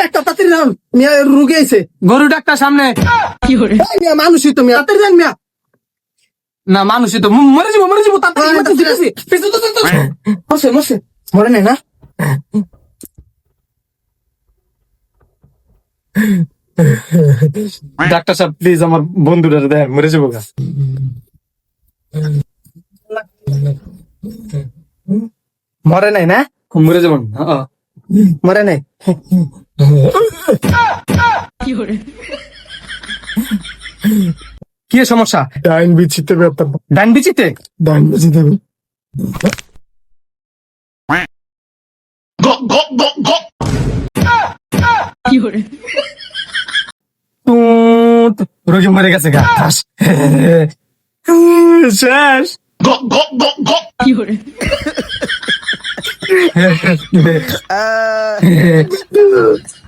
Doctor তাড়াতাড়ি যান। মিয়া রুগী আইছে। গরু ডাক্তার সামনে। মিয়া মানুষই তো মিয়া। তাড়াতাড়ি যান মিয়া। না মানুষই তো। মরে যাব মরে যাব তাড়াতাড়ি। মরছে মরছে। মরে নাই না? ডাক্তার সাহেব প্লিজ আমার বন্ধুরা দেখ মরে যাব গা। মরে নাই না? মরে যাব না, হ্যাঁ। মরে নাই। কি সমস্যা? ডাইন বিচিতে ব্যাপার ডান বিচিতে? ডাইন বিচিতে রোগী মরে গেছে গা। শেষ। euh...